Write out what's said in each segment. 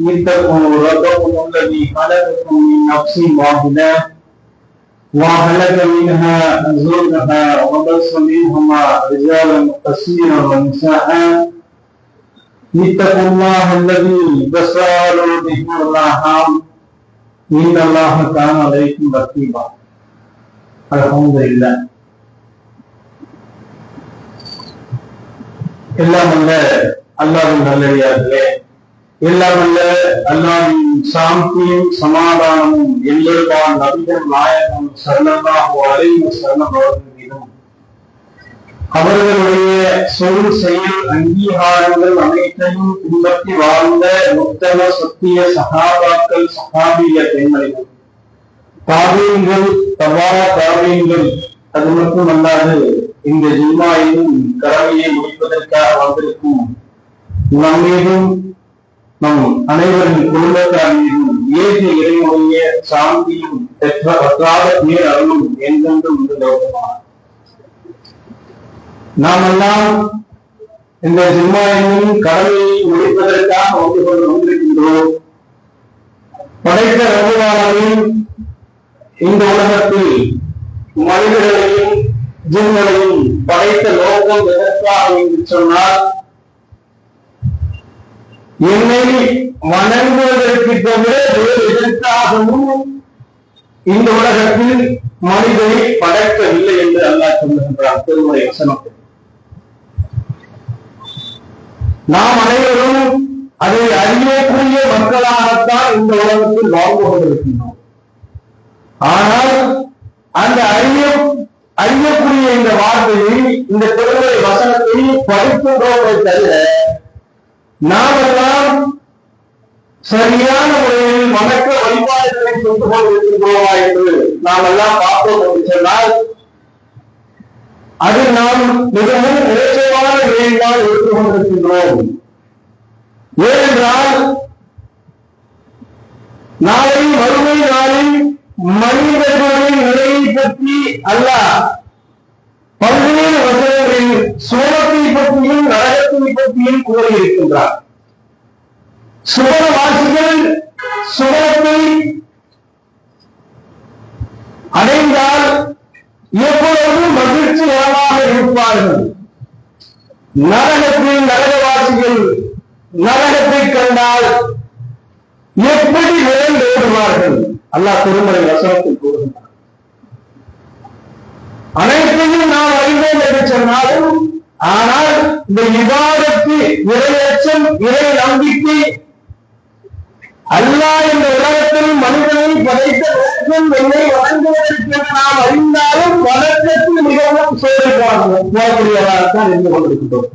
اتقوا ربكم الذي خلقكم من نفس واحدة وخلق منها زوجها وبث منهما رجالا كثيرا ونساء اتقوا الله الذي تساءلون به والارحام ان الله كان عليكم رقيبا الحمد لله எல்லாம் அல்ல அல்லாவின் நல்லடியார்களே எல்லாமல்ல அல்லாவின் சாந்தியும் சமாதானமும் எங்களுக்கான நபிகள் நாயகம் சரணமாக அலைவு சரணம் அவர்களிடம். அவர்களுடைய சொல் செயல் அங்கீகாரங்கள் அனைத்தையும் பின்பற்றி வாழ்ந்த உத்தம சத்திய சகாபாக்கள் சகாபிய பெண்மணிகள் தாபியங்கள் தவாரா தாபியங்கள் அது மட்டுமல்லாது இந்த ஜிம்மாயின் கடமையை முடிப்பதற்காக வந்திருக்கும் நம்மீதும் நம் அனைவரின் குடும்பத்தாரியும் மீதும் ஏக இறைவனுடைய சாந்தியும் பெற்ற பற்றாத பேர் அருளும் என்றென்றும் உண்டு நாம் எல்லாம் இந்த ஜிம்மாயின் கடமையை முடிப்பதற்காக வந்து கொண்டு வந்திருக்கின்றோம். படைத்த ரகுவானவின் இந்த உலகத்தில் மனிதர்களையும் ஜிம்களையும் படைத்த லோகம் எதற்காக என்று சொன்னால் என்னை வணங்குவதற்கு தவிர வேறு எதற்காகவும் இந்த உலகத்தில் மனிதனை படைக்கவில்லை என்று அல்லாஹ் சொல்லுகின்றார் திருமுறை வசனம். நாம் அனைவரும் அதை அறியக்கூடிய மக்களாகத்தான் இந்த உலகத்தில் வாழ்ந்து கொண்டிருக்கின்றோம். ஆனால் அந்த அறிய அறியக்கூடிய இந்த வார்த்தையை இந்த திருமுறை வசனத்தை படிக்கின்றோமே தவிர நாமெல்லாம் சரியான முறையில் வணக்க வழிபாடுகளை கொண்டு கொண்டிருக்கின்றோமா என்று நாம் எல்லாம் பார்த்தோம் என்று சொன்னால் அது நாம் மிகவும் இலட்சியமான நிலையில் தான் இருந்து கொண்டிருக்கின்றோம். ஏனென்றால் நாளை மறுமை நாளில் மனிதர்களின் நிலையை பற்றி அல்ல பல்வேறு வசதிகளில் சோழத்தை பற்றியும் நரகத்தை பற்றியும் கூறியிருக்கின்றார். சுவரவாசிகள் சுவரத்தை அடைந்தால் எப்பொழுது மகிழ்ச்சிகரமாக இருப்பார்கள். நரகத்தில் நரகவாசிகள் நரகத்தை கண்டால் எப்படி விரைந்து ஓடுவார்கள் அல்லாஹ் திருமலை வசனத்தில் கூறுகிறார் அனைத்தையும் நாம் அறிவோம் என்று சொன்னாலும் ஆனால் இந்த விவாதத்து இறையச்சம் இறை நம்பிக்கை அல்லாஹ் இந்த உலகத்தில் மனிதனை படைத்த நோக்கம் என்னை வழங்குவதற்கு நாம் அறிந்தாலும் வழக்கத்தில் மிகவும் சோதனைக்கூடியவராகத்தான் இருந்து கொண்டிருக்கிறோம்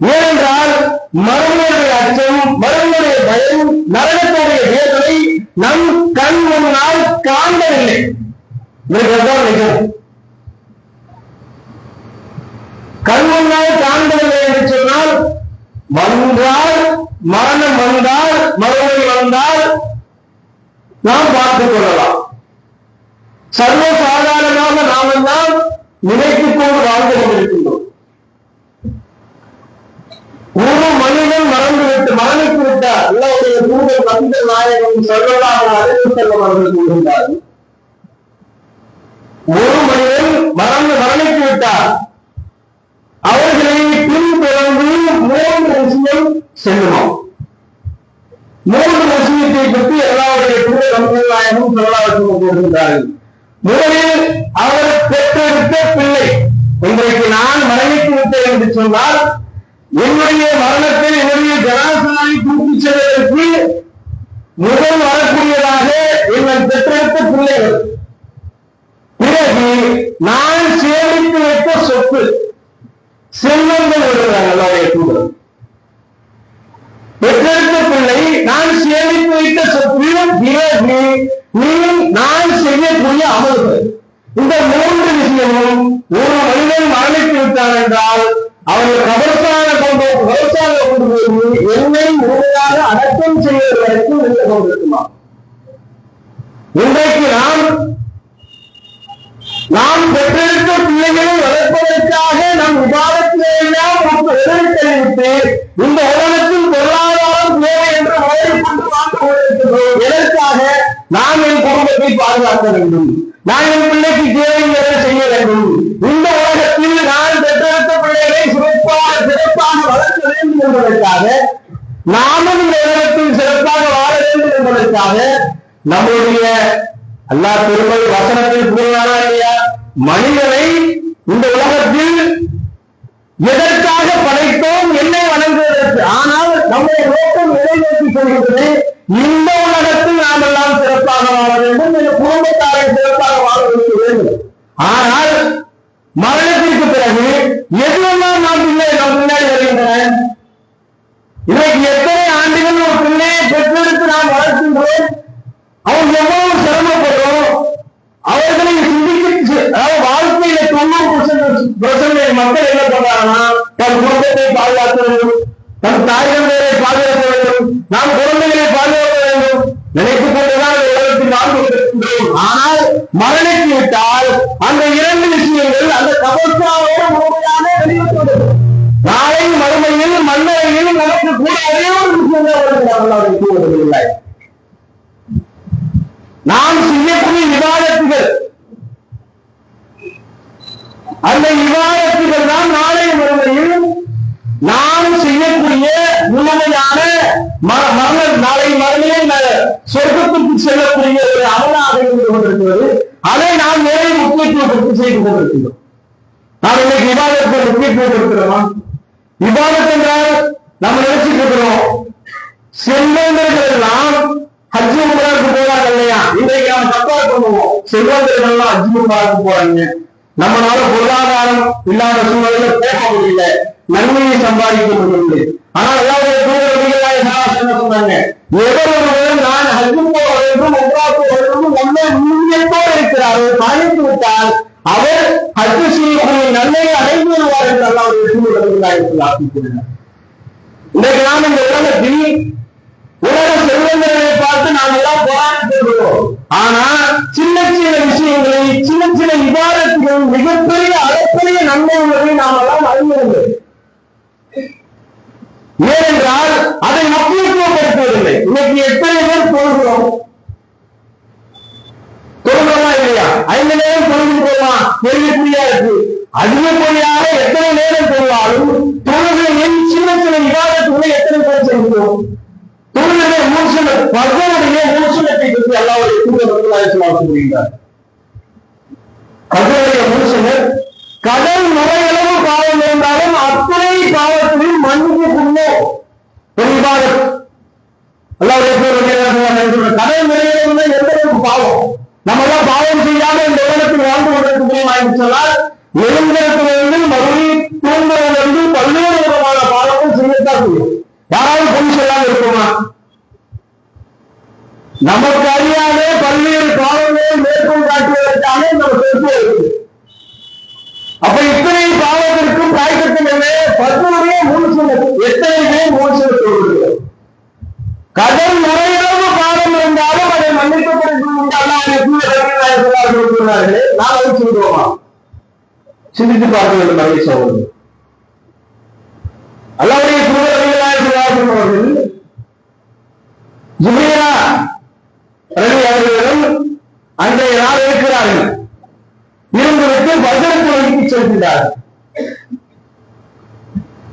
ஏனென்றால் மறுமையுடைய அச்சம் மறுமையுடைய பயம் நரகத்துடைய வேதனை நம் கண் முன்னால் காண்பதில்லை. இதுதான் நிஜம் கண் முன்னால் காண்பதில்லை என்று சொன்னால் வந்தால் மரணம் வந்தால் மறுமை வந்தால் நாம் பார்த்துக் கொள்ளலாம். சர்வ சாதாரணமாக நாம் எல்லாம் நினைத்துக் கொண்டு வாழ்ந்து கொண்டிருக்கின்றோம். ஒரு மனிதன் மறந்து விட்டு மரணித்து விட்டார் அல்லாவுடைய தூதர் நபிகள் நாயகம் சொல்லலாம் அறிவு செல்லும் அவர்கள் கூறுகின்றார் ஒரு மனிதன் மறந்து மரணித்து விட்டார் அவர்களை பின்தொடர்ந்து மூன்று விஷயம் செல்லுமாம். மூன்று விஷயத்தை பற்றி எல்லாருடைய தூதர் நபிகள் நாயகம் முதலில் அவர் பெற்றெடுத்த பிள்ளை. இன்றைக்கு நான் மரணித்து விட்டேன் என்று சொன்னால் என்னுடைய மரணத்தை என்னுடைய ஜனாசனாவை தூக்கி செல்வதற்கு முதல் வரக்கூடியதாக எங்கள் பெற்றெடுத்த பிள்ளைகள் பிறகு நான் சேமித்து வைத்த சொத்து. செல்வங்கள் வருகிறார் எல்லாருடைய கூட பெற்றெடுத்த செய்யவில்லை நான் சேமித்து வைத்த சொத்து பிறகு நீ நான் செய்யக்கூடிய அமல்கள் இந்த மூன்று விஷயமும் ஒரு மனிதன் மரணித்து விட்டான் என்றால் அவர்கள் கபர்சான கொண்டு கபர்சான கொண்டு போய் என்னை முழுமையாக அடக்கம் செய்வது வரைக்கும் நின்று கொண்டிருக்குமா இன்றைக்கு நாம் நாம் பெற்றெடுத்த பிள்ளைகளை வளர்ப்பதற்காக நம் விவாதத்திலே எல்லாம் தெரிவித்து இந்த உலகத்தில் என் பாதுகாக்க வேண்டும். நான் என் பிள்ளைக்கு தேவைகளை செய்ய வேண்டும். இந்த உலகத்தில் நான் பெற்றெடுத்த பிள்ளைகளை சிறப்பாக சிறப்பாக வளர்க்க வேண்டும் என்பதற்காக நாமும் இந்த உலகத்தில் சிறப்பாக வாழ வேண்டும் என்பதற்காக நம்முடைய அல்லா திருமதி வசனத்தில் கூறினாரா இல்லையா? மனிதனை இந்த உலகத்தில் எதற்காக படைத்தோம் என்னை வணங்குவதற்கு? ஆனால் நம்முடைய நோக்கம் நிறைவேற்றி சொல்கிறது இந்த உலகத்தில் நாம் எல்லாம் சிறப்பாக வாழ வேண்டும் இந்த குடும்பத்தாரை சிறப்பாக வாழ வைக்க வேண்டும். ஆனால் மரணத்திற்கு பிறகு எதுவெல்லாம் நாம் பிள்ளை நம் பின்னாடி வருகின்றன? இன்னைக்கு எத்தனை ஆண்டுகள் ஒரு பிள்ளையை பெற்றெடுத்து நாம் வளர்க்கின்றோம்? அவங்க எவ்வளவு சிரமப்படுறோம்? அவர்களை சிந்திக்க அதாவது வாழ்க்கையில தொண்ணூறு பர்சன்டேஜ் மக்கள் என்ன பண்றாங்கன்னா தன் குடும்பத்தை பாதுகாக்க வேண்டும் நம் தாயம் தந்தையரை பாதுகாக்க வேண்டும். நாம் குழந்தைகளை பாதுகாக்க வேண்டும். நினைத்துக் கொண்டுதான் உலகத்தில் வாழ்ந்து கொண்டிருக்கின்றோம். ஆனால் மரணித்து விட்டால் அந்த இரண்டு விஷயங்கள் அந்த கபோசாவோடு முழுமையாக வெளியிட்டது நாளை மறுமையில் மன்னரையில் நமக்கு கூட ஒரே ஒரு விஷயம் தான் கூறுவதில்லை நாம் செய்யக்கூடிய விவாதத்துகள். அந்த விவாதத்துகள் தான் நாளை மறுமையில் நாம் செய்யக்கூடிய முழுமையான ம- மரண நாளை மறுமையில் ந- சொர்க்கத்துக்கு செல்லக்கூடிய ஒரு அமலாக இருந்து கொண்டிருக்கிறது. அதை நாம் மேலே முக்கியத்துவம் கொடுத்து செய்து கொண்டிருக்கிறோம் நாம் இன்னைக்கு விவாதத்தை முக்கியத்துவம் கொடுக்கிறோமா விவாதம் என்றால் நம்ம நினைச்சிட்டு இருக்கிறோம் செல்வந்தர்கள் எல்லாம் ஹஜ் உம்ராவுக்கு போறாங்க இல்லையா? இன்றைக்கு நாம் தப்பா பண்ணுவோம். செல்வந்தர்கள் எல்லாம் ஹஜ் உம்ராவுக்கு போறாங்க. நம்மளால பொருளாதாரம் இல்லாத சூழலில் போக முடியல. நன்மையை சம்பாதிக்க முடியல ஆனா எல்லாருடைய என்ன சொன்னாங்க ஏதோ நான் ஹஜ் போக வேண்டும் உம்ராவுக்கு வேண்டும் நல்ல உண்மையத்தோடு இருக்கிறார். பயணித்து விட்டால் அவர் ஹஜ் செய்யக்கூடிய நன்மையை அடைந்து வருவார் என்று அல்லாவுடைய தூதரடிகளாக ஆசிக்கிறார் இன்றைக்கு நாம் இந்த உலகத்தில் உலக செல்வங்களை பார்த்து நாம் எல்லாம் போராடுகிறோம் ஆனா சின்ன சின்ன விஷயங்களை சின்ன சின்ன விவாதத்திலும் மிகப்பெரிய அளப்பெரிய நன்மை உள்ளதை நாம் எல்லாம் அறிந்திருந்தோம். ஏனென்றால் அதை முக்கியத்துவப்படுத்துவதில்லை இன்னைக்கு எத்தனை பேர் தொழுகிறோம் தொழுகிறோமா இல்லையா? ஐந்து நேரம் தொழுகிறோமா கேள்விக்குறியா இருக்கு. அதிகப்படியாக எத்தனை நேரம் தொழுவாலும் தொழுகையின் சின்ன சின்ன விவாதத்துகளை எத்தனை பேர் செய்கிறோம் தொழுகை மூசன பகவனுடைய மூசனத்தை பற்றி எல்லாருடைய தூதர் சொல்லுகிறார் பகவனுடைய மூசனர் கடல் நுரையளவு பாவம் இருந்தாலும் அத்தனை பாவத்திலும் மண்ணுக்கு புண்ணோம் ஒரு விவாதம் அல்லாவுடைய தூதர் கடல் நுரையளவு எந்த அளவுக்கு பாவம் நம்ம எல்லாம் பாவம் செய்யாம இந்த உலகத்தில் வாழ்ந்து கொண்டிருக்கிறோம் ஆயிடுச்சு சொன்னால் எழுந்திரத்திலிருந்து மறுபடியும் தூங்குவதிலிருந்து பல்வேறு விதமான பாவங்கள் செய்யத்தான் செய்யும் யாராவது பொய் சொல்லாம இருக்குமா நமக்கு அறியாத பல்வேறு பாவங்களை மேற்கொள் காட்டுவதற்காக நம்ம செலுத்தி இருக்குது அப்ப இத்தனை பாவத்திற்கும் காய்கட்டும் என்ன பத்துடைய மூணு சொன்னது எத்தனை பேர் மூணு சொல்லுகிறது கடல் முறையளவு பாவம் இருந்தாலும் அதை மன்னிக்கப்படுகிறது அல்லாவுடைய நாம் அதை சொல்லுவோமா சிந்தித்து பார்க்க வேண்டும் மனித சகோதரர் அல்லாவுடைய தூதர்கள் அவர்கள் ஜுபேரா ரவி அவர்களிடம் அன்றைய நாள் இருக்கிறார்கள்? இருந்துவிட்டு பஜருக்கு வழிக்கு செல்கின்றார்கள்.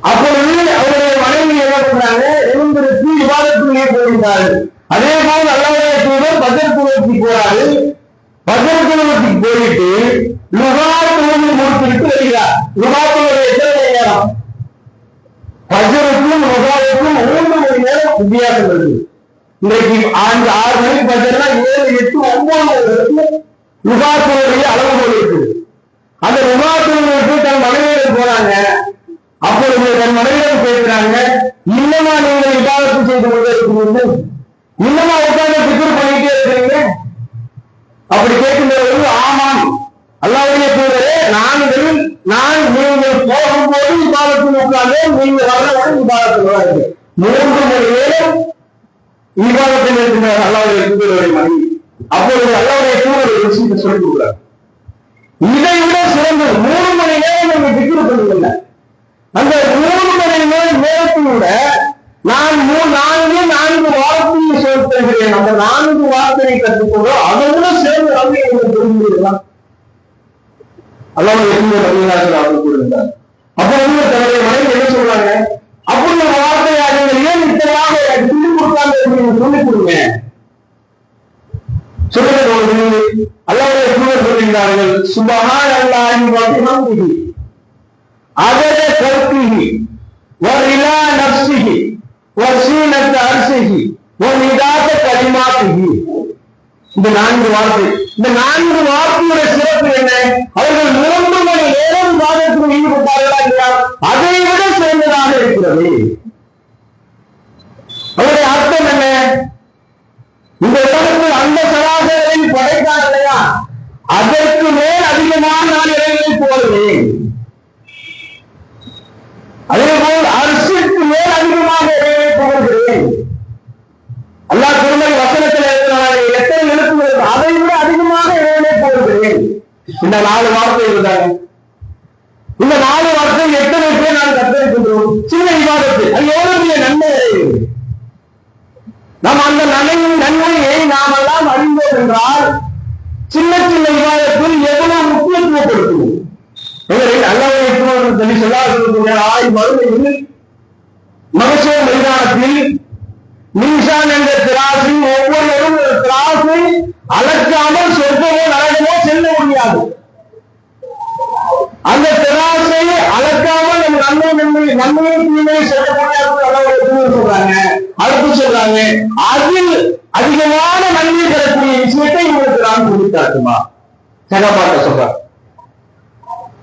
அப்பொழுது அவருடைய மனைவி என்ன பண்றாங்க இருந்திருக்கு விவாதத்துள்ளே போகின்றார்கள். அதே போல் அல்லாவுடைய தூதர் பஜருக்கு நோக்கி போறாரு போயிட்டு லுகா தொழுது முடித்துவிட்டு வருகிறார். லுகா தொழுது எத்தனை மணி நேரம்? பஜருக்கும் லுகாவுக்கும் மூன்று மணி நேரம் வித்தியாசம் இருக்கு. இன்றைக்கு ஆண்டு ஆறு மணி பார்த்தீங்கன்னா ஏழு எட்டு ஒன்பது வரைக்கும் லுகாத்துடைய அளவுகோல் இருக்குது அந்த லுகாத்துவதற்கு தன் மனைவியிடம் போறாங்க அப்பொழுது தன் மனைவியிடம் பேசுறாங்க இன்னமா நீங்கள் விவாதத்தை செய்து கொண்டிருக்கிறீர்கள். இன்னமா அப்படி கேட்கின்றவர்கள் ஆமாம். அல்லாவுடைய தூதரே நாங்கள் நான் நீங்கள் போகும்போது விவாதத்தில் உட்கார்ந்து நீங்கள் வர்றவர்கள் விவாதத்தில் வராது மூன்று மணி நேரம் விவாதத்தில் இருக்கின்ற அல்லாவுடைய தூதருடைய மனைவி. அப்பொழுது அல்லாவுடைய தூதர் ஒரு விஷயத்தை சொல்லிக் கொடுக்கிறார். இதை விட சிறந்தது மூணு மணி நேரம் நீங்கள் திக்கு பண்ணுங்க அந்த மூணு மணி நேரம் நேரத்தில் கூட நான் மூ நான்கு நான்கு வார்த்தையை சேர்த்துகிறேன் அந்த நான்கு வார்த்தையை கற்றுக்கொண்டோம் அதை விட சேர்ந்து வந்து உங்களுக்கு புரிஞ்சுக்கலாம் அல்லாஹ் எப்படி பதினாறு அவர்கள் கூறுகிறார் அப்ப வந்து தன்னுடைய மனைவி என்ன சொல்றாங்க? அப்படி ஒரு வார்த்தையா நீங்கள் ஏன் இத்தனையாக எனக்கு சொல்லிக் கொடுத்தாங்க அப்படின்னு சொல்லிக் கொடுங்க. சொல்லுங்க அல்லாவுடைய தூதர் சொல்லுகிறார்கள் சுபஹான் அல்லாஹி வாக்கினம் அதே கல்பிஹி வரிலா நஃப்ஸிஹி. வசீனத்த அர்சிஹி வனிதாத கலிமாத்திஹி இந்த நான்கு வார்த்தை இந்த நான்கு வார்த்தையோட சிறப்பு என்ன? அவர்கள் மூன்று மணி நேரம் வாதத்தில் ஈடுபட்டார்களா இல்லையா? அதை விட சிறந்ததாக இருக்கிறது. அவருடைய அர்த்தம் என்ன? இந்த உலகத்தில் அந்த சராசரியை படைத்தார் இல்லையா? அதற்கு மேல் அதிகமான நான் இறைவனை போடுவேன். அதே போல் அரசுக்கு மேல் அதிகமாக புகழ்கிறேன் அல்லா திருமதி வசனத்தில் இருக்கிறார் எத்தனை எழுப்புகிறது அதை விட அதிகமாக இறைவனை புகழ்கிறேன் இந்த நாலு வார்த்தை இருந்தாங்க இந்த நாலு வார்த்தை எத்தனை பேர் நாம் கற்றிருக்கின்றோம் சின்ன விவாதத்தில். அது எவ்வளவு நன்மை? நாம் அந்த நன்மையின் நன்மையை நாம் எல்லாம் அறிந்தோம் என்றால் சின்ன சின்ன விவாதத்தில் எவ்வளவு முக்கியத்துவப்படுத்துவோம்? எங்களை நல்லவரை சொல்லி சொல்லாத ஆய் மறுமையில் மகசூர் மைதானத்தில் மீசான் என்ற திராசை ஒவ்வொருவரும் ஒரு திராசை அளக்காமல் சொர்க்கமோ நரகமோ செல்ல முடியாது. அந்த திராசை அளக்காமல் நம்ம நன்மை நன்மை நன்மையும் தீமையை செல்ல முடியாது சொல்றாங்க. அடுத்து சொல்றாங்க அதில் அதிகமான நன்மை பெறக்கூடிய விஷயத்தை உங்களுக்கு நான் கொடுத்தாட்டுமா சகபாட்ட சொல்றாங்க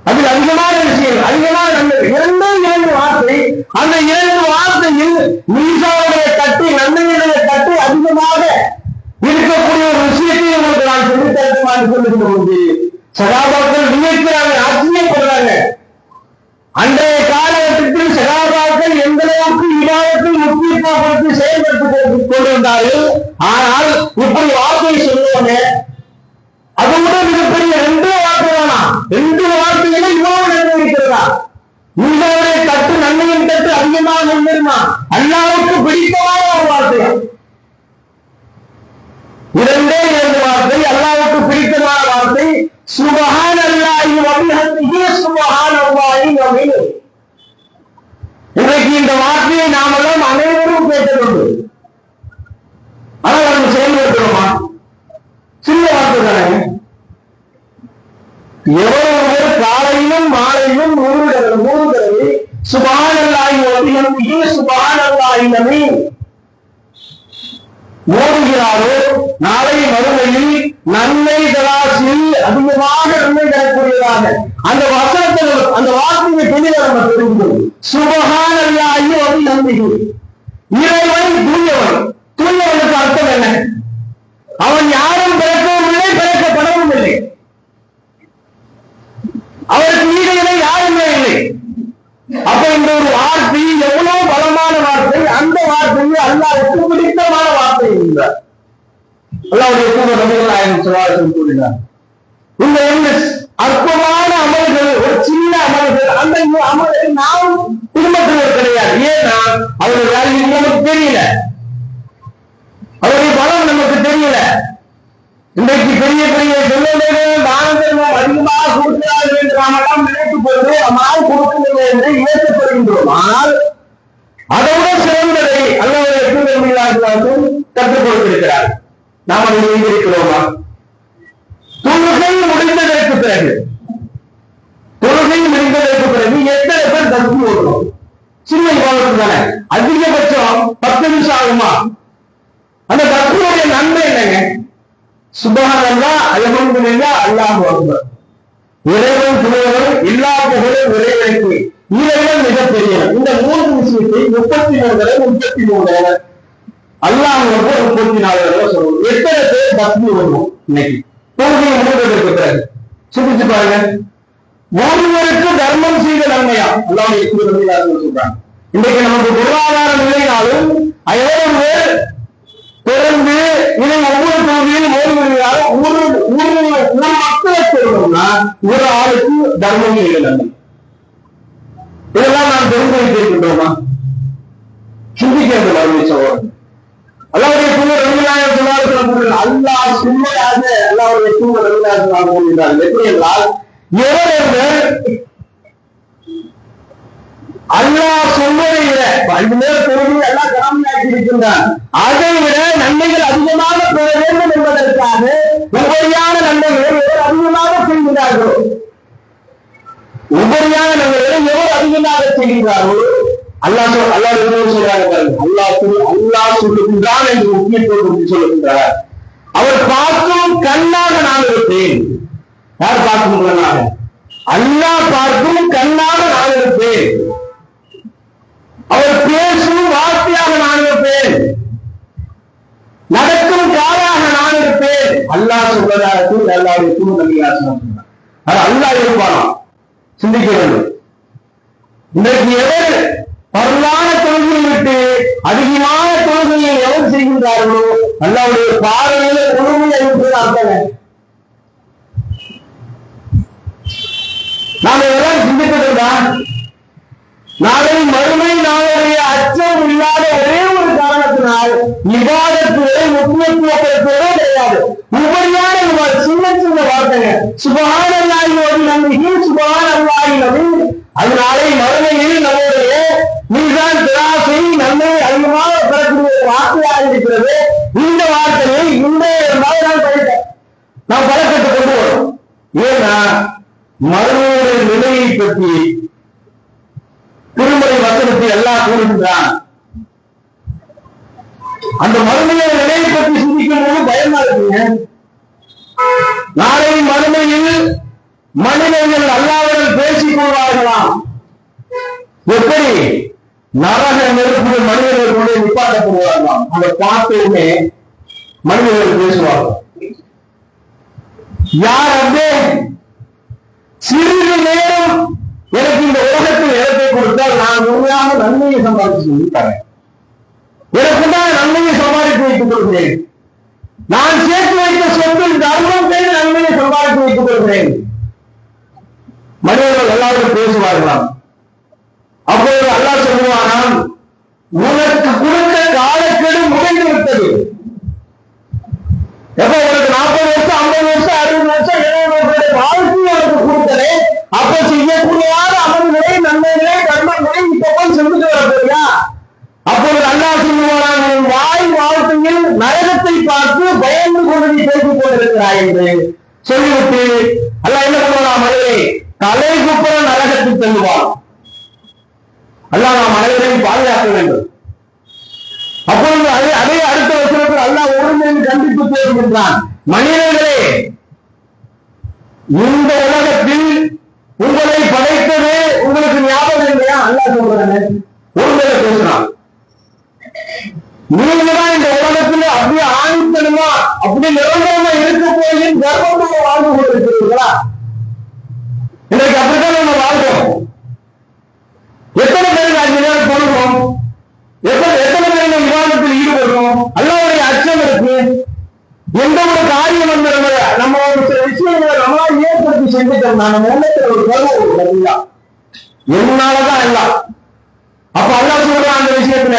அதில் அதிகமான விஷயம் அதிகமான நன்மை. இரண்டே இரண்டு வார்த்தை அந்த இரண்டு வார்த்தையில் மீசாவுடைய தட்டு நன்மையுடைய தட்டு அதிகமாக இருக்கக்கூடிய ஒரு விஷயத்தை உங்களுக்கு நான் சொல்லித் தரட்டுமா என்று சொல்லுகின்ற போது சகாபாக்கள் வியக்கிறாங்க ஆச்சரியப்படுறாங்க அன்றைய காலகட்டத்தில் சகாபாக்கள் எந்த அளவுக்கு விவாதத்தில் முக்கியத்துவம் கொடுத்து செயல்படுத்திக் கொண்டிருந்தார்கள் ஆனால் இப்படி வார்த்தை சொல்லுவாங்க. அதோட மிகப்பெரிய ரெண்டு ரெண்டு வார்த்தையில இவ்வளவு நன்மை இருக்கிறதா தட்டு நன்மையின் தட்டு அதிகமாக நின்றுமா அல்லாவுக்கு பிடித்தமான ஒரு வார்த்தை. இரண்டே இரண்டு வார்த்தை அல்லாவுக்கு பிடித்தமான வார்த்தை சுபஹான் அல்லாஹி வபிஹம்திஹி சுபஹான் அல்லாஹி வபிஹி. இன்றைக்கு இந்த வார்த்தையை நாமெல்லாம் அனைவரும் கேட்டுக்கொண்டு ஆனால் நம்ம செயல்படுத்துறோமா சின்ன வார்த்தை தானே எவ்வளவு காலையிலும் மாலையிலும் நூறு தடவை நூறு தடவை சுபானல்லாஹி வபிஹம்திஹி சுபானல்லாஹி நபி ஓடுகிறாரோ நாளை மறுமையில் நன்மை தராசில் அதிகமாக நன்மை தரக்கூடியதாக. அந்த வசனத்தில் அந்த வார்த்தையை தெளிவாக நம்ம தெரிந்து சுபகானல்லாயும் அது வபிஹம்திஹி இறைவன் தூயவன். தூயவனுக்கு அர்த்தம் என்ன? அவன் யாரும் பிறக்கவும் இல்லை பிறக்கப்படவும் இல்லை அவருக்கு ஈடுகளை யாருமே இல்லை என்ற ஒரு வார்த்தை எவ்வளவு பலமான வார்த்தை அந்த வார்த்தையை அல்லாவுக்கு பிடித்தமான வார்த்தை என்றார் அல்லாவுடைய கூட நபிகள் ஆயிரம் சுவாசம் கூறினார். இந்த என்ன அற்பமான அமல்கள் ஒரு சின்ன அமல்கள் அந்த அமல்கள் நாம் குடும்பத்தினர் கிடையாது. ஏன்னா அவருடைய வேல்யூ நமக்கு தெரியல. அவருடைய பலம் நமக்கு தெரியல. இன்றைக்கு பெரிய பெரிய செல்வந்தர்கள் தான தர்மம் அதிகமாக கொடுக்கிறார்கள் என்று நாம் எல்லாம் நினைத்துக் கொண்டு நம்மால் கொடுக்கவில்லை என்று ஏற்றுக்கொள்கின்றோம். ஆனால் அதை விட சிறந்ததை அல்லவருடைய தூதர்களாகவும் கற்றுக் கொடுத்திருக்கிறார். நாம் அதை செய்திருக்கிறோமா தொழுகை முடிந்ததற்கு பிறகு தொழுகை முடிந்ததற்கு பிறகு எத்தனை பேர் தப்பு ஓடுறோம் சின்ன காலத்து தானே. அதிகபட்சம் பத்து நிமிஷம் ஆகுமா? அந்த தப்புடைய நன்மை என்னங்க? சுபஹானல்லா அல்ஹம்துலில்லா அல்லாஹு அக்பர். இறைவன் துணையவன் எல்லா புகழும் இறைவனுக்கு. இறைவன் மிகப்பெரியவன். இந்த மூன்று விஷயத்தை முப்பத்தி மூணு தடவை முப்பத்தி மூணு தடவை. அல்லாஹ் வந்து முப்பத்தி நாலு தடவை சொல்லுவோம் எத்தனை பேர் தப்பி வருவோம் இன்னைக்கு? தொழுகையை மூடுவதற்கு பிறகு. சிந்திச்சு பாருங்க. ஒருவருக்கு தர்மம் செய்த நன்மையா? அல்லாவுடைய சொல்றாங்க. இன்றைக்கு நமக்கு பொருளாதார நிலையினாலும் எவ்வளவு பேர் தொடர்ந்து இதை நம்ம மக்களை சொல்லணும்னா ஒரு ஆளுக்கு தர்மம் செய்த இதெல்லாம் நாம் தெரிந்து வைத்திருக்கின்றோமா? சிந்திக்கிறது மறுபடி சகோதரன் அல்லாவுடைய தூதர் ரவிநாயகர் சொன்னார்கள் அல்லாஹ் சும்மையாக அல்லாவுடைய தூதர் ரவிநாயகர் சொன்னார்கள் கூறுகிறார்கள் எப்படி என்றால் எவரொருவர் அல்லாஹ் சொல்வதை விட பல்வேறு பொருள்கள் எல்லாம் கடமையாக்கி இருக்கின்றான். அதை விட நன்மைகள் அதிகமாக பெற வேண்டும் என்பதற்காக உபரியான நன்மைகளை எவர் அதிகமாக செய்கிறார்களோ உபரியான நன்மைகளை எவர் அதிகமாக செய்கிறார்களோ அல்லாஹ் சொல் அல்லாஹ் சொல்றாங்க அல்லாஹ் அல்லாஹ் சொல்லுகின்றான் என்று முக்கியத்துவம் கொடுத்து சொல்லுகின்றார். அவர் பார்க்கும் கண்ணாக நான் இருப்பேன். யார் பார்க்கும் கண்ணாக? அல்லாஹ் பார்க்கும் கண்ணாக நான் இருப்பேன். அவர் பேசும் வார்த்தையாக நான் இருப்பேன். நடக்கும் காலாக நான் இருப்பேன். அல்லாஹ் சொல்வதாகத்தில் அல்லாவுடைய குழு நம்பியாசனம் அது அல்லாஹ் இருப்பானா சிந்திக்க வேண்டும். இன்றைக்கு எவர் பரவான தொழுகையை விட்டு அதிகமான தொழுகையை எவர் செய்கின்றார்களோ அல்லாவுடைய பார்வையில முழுமையை இருப்பது அர்த்தம் நாம் எல்லாம் சிந்திப்பதுதான் நாளை மறுமை நாளுடைய அச்சம் இல்லாத ஒரே ஒரு காரணத்தினால் விவாதத்துறை முக்கியத்துவப்படுத்துவதே கிடையாது. உபரியான சின்ன சின்ன வார்த்தைங்க சுபகான அல்லாஹி நம்பிக்கை சுபகான அல்லாஹி அதனால அது நாளை மறுமையில் நம்முடைய மீதான் திராசை நன்மை அதிகமாக பெறக்கூடிய ஒரு வார்த்தையாக இருக்கிறது இந்த வார்த்தையை இந்த மாதிரி நான் படித்தேன் நாம் பழக்கத்தை கொண்டு வரோம் ஏன்னா மறுமையுடைய நிலையை பற்றி திருமறை வசனத்தை எல்லாம் கூறுகின்றான் அந்த மறுமையை நிலையை பற்றி சிந்திக்கும் போது பயமா இருக்குங்க. நாளை மறுமையில் மனிதர்கள் அல்லாவுடன் பேசிக் கொள்வார்களாம். எப்படி? நரக நெருப்புகள் மனிதர்கள் கொண்டு நிப்பாட்டப்படுவார்களாம். அதை பார்த்தவுமே மனிதர்கள் பேசுவார்கள். யார் அப்படியே சிறிது நேரம் எனக்கு இந்த உலகத்தில் இடத்தை கொடுத்தால் நான் உண்மையாக நன்மையை சம்பாதிச்சு தரேன். எனக்கு தான் நன்மையை சம்பாதித்து வைத்துக் கொள்கிறேன். நான் சேர்த்து வைத்த சொத்தில் தர்மம் பேர் நன்மையை சம்பாதித்து வைத்துக் கொள்கிறேன். மனிதர்கள் எல்லாரும் பேசுவார்களாம். அப்போது அல்லாஹ் சொல்லுவானாம் உனக்கு கொடுத்த காலக்கெடு முடிந்து விட்டது. எப்ப உனக்கு நாற்பது வருஷம் ஐம்பது வருஷம் அறுபது வருஷம் எழுபது வருஷம் வாழ்க்கை உனக்கு கொடுத்தனே அப்ப செய்யக்கூடியாத அமல்களை நன்மைகளை கர்மங்களை இப்ப போய் செஞ்சுட்டு வரப்போறியா? அல்லாஹ் சொல்லுவான் வாய் வாழ்க்கையில் நரகத்தை பார்த்து பயந்து கொண்டு நீ பேசிக் கொண்டிருக்கிறாய் என்று சொல்லிவிட்டு அல்லாஹ் என்ன பண்ணுவான் மனிதரை தலை குப்புற நரகத்தில் செல்லுவான். அல்லாஹ் நாம் அனைவரையும் பாதுகாக்க வேண்டும். அப்பொழுது அதே அதே அடுத்த வசனத்தில் அல்லாஹ் ஒருமையில் கண்டித்து தேர்கின்றான் மனிதர்களே இந்த உலகத்தில் உங்களை படைத்தது உங்களுக்கு ஞாபகம் இல்லையா? அல்லாஹ் சொல்றாங்க ஒருமையை பேசுறான் நீங்கதான் இந்த உலகத்துல அப்படியே ஆணித்தனமா அப்படி நிரந்தரமா இருக்க போய் கர்வமாக வாழ்ந்து கொண்டிருக்கிறீர்களா? இன்றைக்கு அப்படித்தான் நம்ம வாழ்றோம் எத்தனை பேர் அஞ்சு நேரம் தொழுகிறோம்? எத்தனை எத்தனை பேர் நம்ம விவாதத்தில் ஈடுபடுறோம் அல்லாவுடைய அச்சம் இருக்கு. எந்த ஒரு காரியம் வந்து நம்ம ஒரு சில விஷயங்களை நம்மளா ஏற்படுத்தி செஞ்சுட்டோம்னா நம்ம உள்ளத்துல ஒரு கருவு இருக்கு என்னாலதான் எல்லாம் அப்ப அல்லா சொல்ற அந்த விஷயத்துல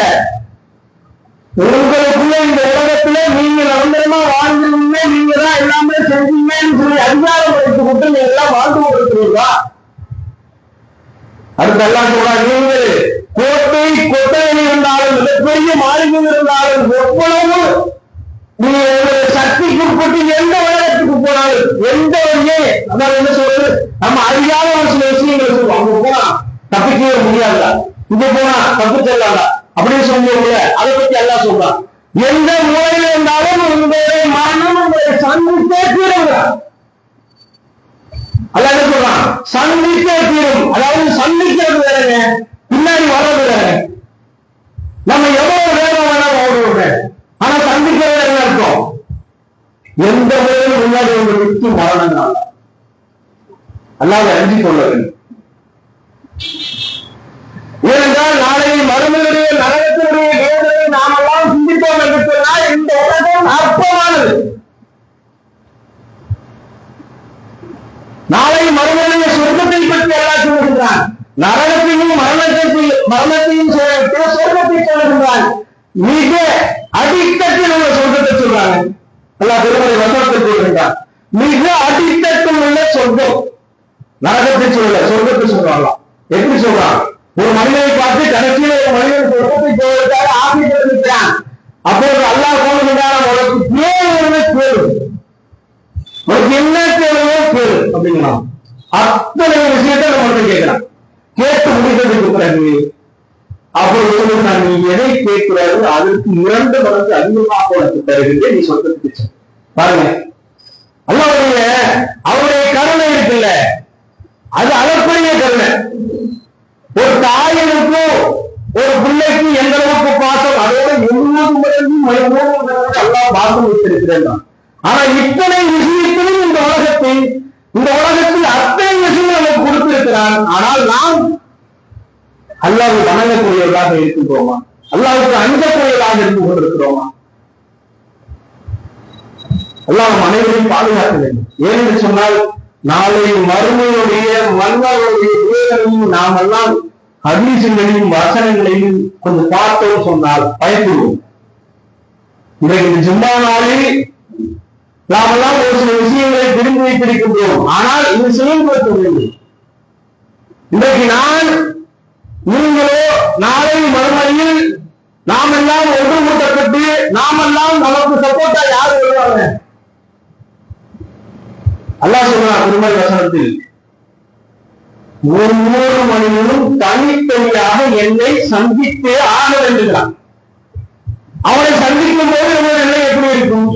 உங்களுக்குள்ள இந்த உலகத்துல நீங்க நிரந்தரமா வாழ்ந்துருவீங்க நீங்க தான் எல்லாமே செஞ்சீங்கன்னு சொல்லி அதிகாரம் வைத்து கொண்டு நீங்க எல்லாம் வாழ்ந்து கொண்டிருக்கிறீங்களா அடுத்து எல்லாம் சொல்றாங்க நீங்கள் கோட்டை கொட்டை இருந்தாலும் மிகப்பெரிய மாளிகை இருந்தாலும் எவ்வளவு நீ உங்களுடைய சக்திக்கு உட்பட்டு எந்த உலகத்துக்கு போனாலும் எந்த வழியே? அதாவது என்ன சொல்றது நம்ம அறியாத ஒரு சில விஷயங்களை சொல்லுவோம். அங்க போனா தப்பிக்கவே முடியாதுடா. இங்க போனா தப்பு செல்லாதா அப்படின்னு சொல்லுவோம்ல அதை பத்தி எல்லாம் சொல்றான். எந்த மூலையில இருந்தாலும் உங்களுடைய மரணம் உங்களை சந்தித்தே தீரும். அல்ல என்ன சொல்றான்? சந்தித்தே தீரும். அதாவது சந்திக்கிறது வேறங்க பின்னாடி வர்றது வேற நம்ம எவ்வளவு வேகம் வேணாலும் ஓடுவோம் ஆனா சந்திக்கிறது என்ன இருக்கும். எந்த முறையும் முன்னாடி ஒரு விட்டு மரணம் அல்லாத அஞ்சு கொள்ள வேண்டும். ஏனென்றால் நாளை மறுமையுடைய நரகத்தினுடைய வேதனை நாமெல்லாம் சிந்திப்போம் என்று சொன்னால் இந்த உலகம் அற்பமானது. நாளை மறுமையுடைய சொர்க்கத்தை பற்றி எல்லாம் சொல்லுகின்றான். நரகத்தையும் மரணத்தையும் மரணத்தையும் சொர்க்கத்தை சொல்லுகின்றான். மிக அடித்தட்டில் உள்ள சொர்க்கத்தை சொல்றாங்க. எல்லாம் திருமலை வசனத்தை சொல்கின்றான் மிக அடித்தட்டில் உள்ள சொர்க்கம். நரகத்தை சொல்லல சொர்க்கத்தை சொல்றாங்களாம். எப்படி சொல்றாங்க? ஒரு மனிதனை பார்த்து கடைசியில ஒரு மனிதன் சொர்க்கத்தை போவதற்காக ஆபீஸ் அப்போது அல்லாஹ் போடுகின்றான் உனக்கு பேரு பேரு. உனக்கு என்ன தேவையோ கேளு அப்படிங்கிறான். அத்தனை விஷயத்தை நம்ம கேட்கிறான். கேட்டு முடிந்ததுக்கு பிறகு அப்போது சொல்லுகிறான் நீ எதை கேட்கிறாரு அதற்கு இரண்டு மடங்கு அதிகமாக உனக்கு தருகின்ற நீ சொந்தத்துக்கு பாருங்க. அல்லாவுடைய அவருடைய கருணை இருக்குல்ல. அது அளப்பரிய கருணை. ஒரு தாயனுக்கு ஒரு பிள்ளைக்கு எந்த அளவுக்கு பாசம் அதோட எண்ணூறு மடங்கு மணிமூணு பாசம் வைத்திருக்கிறேன். ஆனா இத்தனை விஷயத்திலும் இந்த உலகத்தில் இந்த உலகத்தில் அத்தனை விஷயம் நமக்கு கொடுத்திருக்கிறான். ஆனால் நாம் அல்லாவை வணங்கக்கூடியவர்களாக இருக்கின்றோமா? அல்லாவுக்கு அஞ்சக்கூடியவர்களாக இருந்து கொண்டிருக்கிறோமா? அல்லாஹ் அனைவரையும் பாதுகாக்க வேண்டும். ஏனென்று சொன்னால் நாளை மறுமையுடைய மன்னருடைய நாம் எல்லாம் ஹதீசுகளையும் வசனங்களையும் கொஞ்சம் பார்த்தோம் சொன்னால் பயப்படுவோம். இன்றைக்கு இந்த ஜும்மா நாளில் நாமெல்லாம் ஒரு சில விஷயங்களை தெரிந்து வைத்திருக்கின்றோம். ஆனால் இது செயல்படுத்த வேண்டும் இன்றைக்கு நான் நீங்களோ நாளை மறுமையில் நாம் எல்லாம் ஒன்று கூட்டப்பட்டு நாமெல்லாம் நமக்கு சப்போர்ட்டா யார் வருவாங்க? அல்லாஹ் சொல்றான் திருமலை வசனத்தில் ஒவ்வொரு மனிதனும் தனித்தனியாக என்னை சந்தித்தே ஆக வேண்டுகிறான். அவனை சந்திக்கும் போது என்னோட நிலை எப்படி இருக்கும்?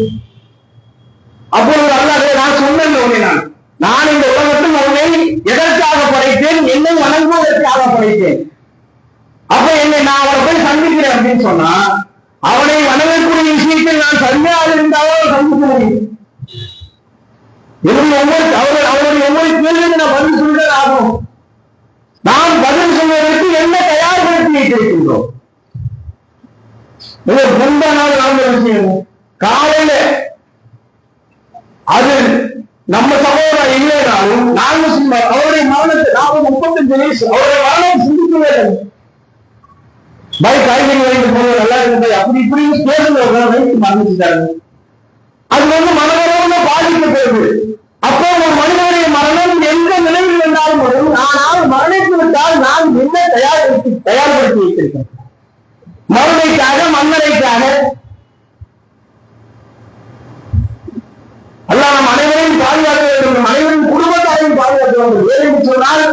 அப்பொழுது அல்லாஹ் நான் சொன்னேன் உன்னை நான். நான் இந்த உலகத்தில் உன்னை எதற்காக படைத்தேன்? என்னை வணங்குவதற்காக படைத்தேன். அப்ப என்னை நான் அவரை போய் சந்திக்கிறேன் அப்படின்னு சொன்னா அவனை வணங்கக்கூடிய விஷயத்தில் நான் சரியாக இருந்தாலும் அவரை சந்திக்க முடியும். என்னுடைய ஒவ்வொரு அவர் அவருடைய ஒவ்வொரு கேள்வியும் நான் பதில் சொல்லிதான் ஆகும் நாம் பதில் சொல்வதற்கு என்ன தயார்படுத்தி வைத்திருக்கின்றோம் இது முந்தா நாள் நடந்த விஷயம். காலையில அது நம்ம சகோதரர் இல்லைனாலும் நான் முஸ்லிம் அவருடைய மரணத்தை நாற்பது முப்பத்தஞ்சு வயசு அவருடைய மரணம் சிந்திக்கவே பைக் காய்கறி வாங்கிட்டு போறது நல்லா இருந்தது. அப்படி இப்படி பேசுறவங்க வைத்து மரணிச்சுட்டாங்க அது வந்து மனதளவுல போகுது அப்போ ஒரு மனிதனுடைய மரணம் எந்த நிலையில் இருந்தால் வரும் ஆனால் மரணித்து விட்டால் நான் என்ன தயார்படுத்தி தயார்படுத்தி வைத்திருக்கேன்? மறுமைக்காக மன்னரைக்காக. அல்ல நம் அனைவரையும் பாதுகாக்க வேண்டும். நம் அனைவரின் குடும்பத்தாரையும் பாதுகாக்க வேண்டும். ஏனென்று சொன்னால்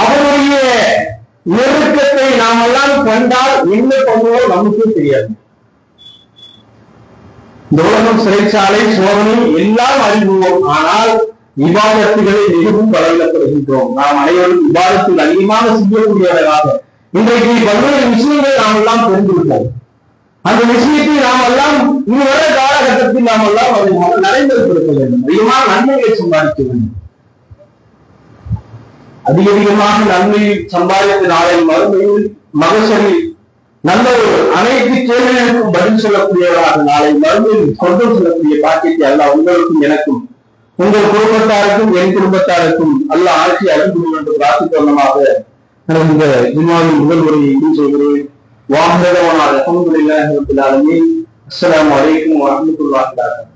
அவருடைய நெருக்கத்தை நாம் எல்லாம் கண்டால் என்ன பண்ணுவோம் நமக்கு தெரியாது. இந்த உலகம் சிறைச்சாலை சோதனை எல்லாம் அறிவுவோம் ஆனால் விவாதத்துகளை மிகவும் வழங்கப்படுகின்றோம் நாம் அனைவரும் விவாதத்தில் அதிகமாக செய்யக்கூடியவர்களாக இன்றைக்கு பல்வேறு விஷயங்களை நாம் எல்லாம் தெரிந்துவிட்டோம். அந்த விஷயத்தை நாம் எல்லாம் இதுவரை காலகட்டத்தில் நாம் எல்லாம் அதை நடைமுறைப்படுத்த வேண்டும். அதிகமாக நன்மைகளை சம்பாதிக்க வேண்டும். அதிக அதிகமாக நன்மை சம்பாதித்த நாளை மறுமையில் மகசரி நல்ல ஒரு அனைத்து கேள்விகளுக்கும் பதில் சொல்லக்கூடியவராக நாளை மறுமையில் சொந்தம் சொல்லக்கூடிய பாக்கியத்தை அல்ல உங்களுக்கும் எனக்கும் உங்கள் குடும்பத்தாருக்கும் என் குடும்பத்தாருக்கும் அல்ல ஆட்சி அருள் என்று பிரார்த்தித்தவனமாக நான் இந்த ஜிம்மாவின் முதல் உரையை இது செய்கிறேன் வாஹரவான அலமதுல்லாஹி ரபில் ஆலமீன் அஸ்ஸலாமு அலைக்கும் வரஹ்மத்துல்லாஹி